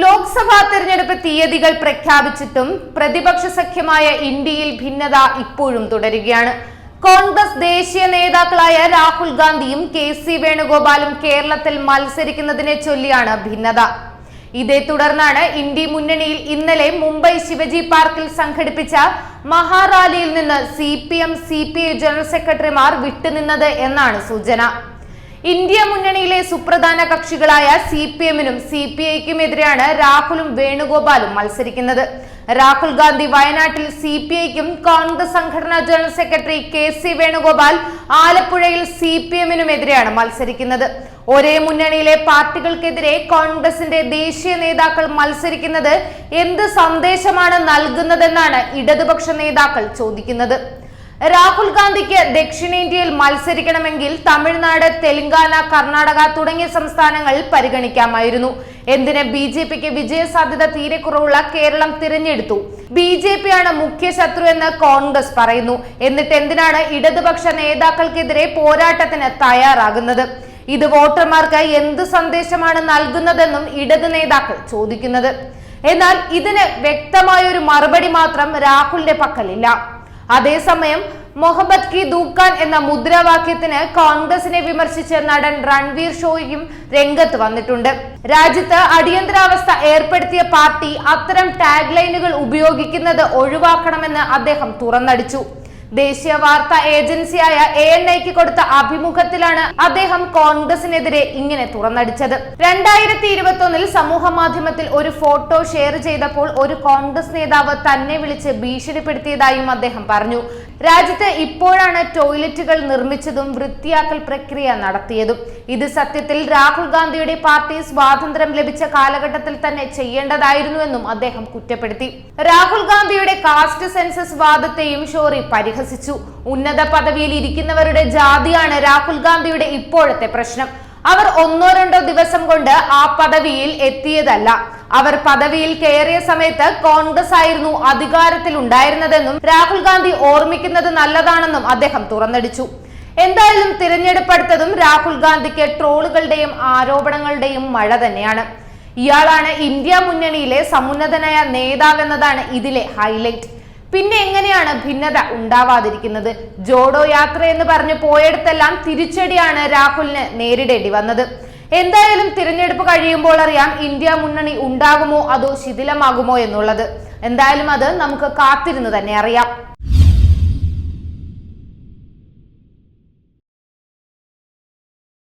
ലോക്സഭാ തെരഞ്ഞെടുപ്പ് തീയതികൾ പ്രഖ്യാപിച്ചിട്ടും പ്രതിപക്ഷ സഖ്യമായ ഇന്ത്യയിൽ ഭിന്നത ഇപ്പോഴും തുടരുകയാണ്. കോൺഗ്രസ് ദേശീയ നേതാക്കളായ രാഹുൽ ഗാന്ധിയും കെ സി വേണുഗോപാലും കേരളത്തിൽ മത്സരിക്കുന്നതിനെ ചൊല്ലിയാണ് ഭിന്നത. ഇതേ തുടർന്നാണ് ഇന്ത്യ മുന്നണിയിൽ ഇന്നലെ മുംബൈ ശിവജി പാർക്കിൽ സംഘടിപ്പിച്ച മഹാറാലിയിൽ നിന്ന് C P M C P I general secretaries വിട്ടുനിന്നത് എന്നാണ് സൂചന. ഇന്ത്യ മുന്നണിയിലെ സുപ്രധാന കക്ഷികളായ സി പി എമ്മിനും സി പി ഐക്കും എതിരെയാണ് രാഹുലും വേണുഗോപാലും മത്സരിക്കുന്നത്. രാഹുൽ ഗാന്ധി വയനാട്ടിൽ സി പി ഐക്കും കോൺഗ്രസ് സംഘടനാ general secretary K C Venugopal ആലപ്പുഴയിൽ സി പി എമ്മിനുമെതിരെയാണ് മത്സരിക്കുന്നത്. ഒരേ മുന്നണിയിലെ പാർട്ടികൾക്കെതിരെ കോൺഗ്രസിന്റെ ദേശീയ നേതാക്കൾ മത്സരിക്കുന്നത് എന്ത് സന്ദേശമാണ് നൽകുന്നതെന്നാണ് ഇടതുപക്ഷ നേതാക്കൾ ചോദിക്കുന്നത്. രാഹുൽ ഗാന്ധിക്ക് ദക്ഷിണേന്ത്യയിൽ മത്സരിക്കണമെങ്കിൽ തമിഴ്നാട് തെലങ്കാന കർണാടക തുടങ്ങിയ സംസ്ഥാനങ്ങൾ പരിഗണിക്കാമായിരുന്നു. എന്തിന് ബി ജെ പിക്ക് വിജയസാധ്യത തീരെ കുറവുള്ള കേരളം തിരഞ്ഞെടുത്തു. ബി ജെ പി ആണ് മുഖ്യ ശത്രു എന്ന് കോൺഗ്രസ് പറയുന്നു. എന്നിട്ട് എന്തിനാണ് ഇടതുപക്ഷ നേതാക്കൾക്കെതിരെ പോരാട്ടത്തിന് തയ്യാറാകുന്നത്? ഇത് വോട്ടർമാർക്ക് എന്ത് സന്ദേശമാണ് നൽകുന്നതെന്നും ഇടതു നേതാക്കൾ ചോദിക്കുന്നത്. എന്നാൽ ഇതിന് വ്യക്തമായ ഒരു മറുപടി മാത്രം രാഹുലിന്റെ പക്കലില്ല. അതേസമയം മൊഹമ്മദ് കി ദൂക്കാൻ എന്ന മുദ്രാവാക്യത്തിന് കോൺഗ്രസിനെ വിമർശിച്ച് നടൻ രൺവീർ ഷോയും രംഗത്ത് വന്നിട്ടുണ്ട്. രാജ്യത്ത് അടിയന്തരാവസ്ഥ ഏർപ്പെടുത്തിയ പാർട്ടി അത്തരം ടാഗ് ലൈനുകൾ ഉപയോഗിക്കുന്നത് ഒഴിവാക്കണമെന്ന് അദ്ദേഹം തുറന്നടിച്ചു. ദേശീയ വാർത്താ ഏജൻസിയായ എ എൻ ഐക്ക് കൊടുത്ത അഭിമുഖത്തിലാണ് അദ്ദേഹം കോൺഗ്രസിനെതിരെ ഇങ്ങനെ തുറന്നടിച്ചത്. രണ്ടായിരത്തി ഇരുപത്തി സമൂഹ മാധ്യമത്തിൽ ഒരു ഫോട്ടോ ഷെയർ ചെയ്തപ്പോൾ ഒരു കോൺഗ്രസ് നേതാവ് തന്നെ വിളിച്ച് ഭീഷണിപ്പെടുത്തിയതായും അദ്ദേഹം പറഞ്ഞു. രാജ്യത്ത് ഇപ്പോഴാണ് ടോയ്ലറ്റുകൾ നിർമ്മിച്ചതും വൃത്തിയാക്കൽ പ്രക്രിയ നടത്തിയതും. ഇത് സത്യത്തിൽ രാഹുൽ ഗാന്ധിയുടെ പാർട്ടി സ്വാതന്ത്ര്യം ലഭിച്ച കാലഘട്ടത്തിൽ തന്നെ ചെയ്യേണ്ടതായിരുന്നുവെന്നും അദ്ദേഹം കുറ്റപ്പെടുത്തി. രാഹുൽ ഗാന്ധിയുടെ കാസ്റ്റ് സെൻസസ് വാദത്തെയും ഷോറി പരിഹസിച്ചു. ഉന്നത പദവിയിൽ ഇരിക്കുന്നവരുടെ ജാതിയാണ് രാഹുൽ ഗാന്ധിയുടെ ഇപ്പോഴത്തെ പ്രശ്നം. അവർ ഒന്നോ രണ്ടോ ദിവസം കൊണ്ട് ആ പദവിയിൽ എത്തിയതല്ല. അവർ പദവിയിൽ കയറിയ സമയത്ത് കോൺഗ്രസ് ആയിരുന്നു അധികാരത്തിൽ ഉണ്ടായിരുന്നതെന്നും രാഹുൽ ഗാന്ധി ഓർമ്മിക്കുന്നത് നല്ലതാണെന്നും അദ്ദേഹം തുറന്നടിച്ചു. എന്തായാലും തിരഞ്ഞെടുപ്പ് അടുത്തതും രാഹുൽ ഗാന്ധിക്ക് ട്രോളുകളുടെയും ആരോപണങ്ങളുടെയും മഴ തന്നെയാണ്. ഇയാളാണ് ഇന്ത്യ മുന്നണിയിലെ സമുന്നതനായ നേതാവെന്നതാണ് ഇതിലെ ഹൈലൈറ്റ്. പിന്നെ എങ്ങനെയാണ് ഭിന്നത ഉണ്ടാവാതിരിക്കുന്നത്? ജോഡോ യാത്ര എന്ന് പറഞ്ഞ് പോയെടുത്തെല്ലാം തിരിച്ചടിയാണ് രാഹുലിന് നേരിടേണ്ടി വന്നത്. എന്തായാലും തിരഞ്ഞെടുപ്പ് കഴിയുമ്പോൾ അറിയാം ഇന്ത്യ മുന്നണി ഉണ്ടാകുമോ അതോ ശിഥിലമാകുമോ എന്നുള്ളത്. എന്തായാലും അത് നമുക്ക് കാത്തിരുന്ന് തന്നെ അറിയാം.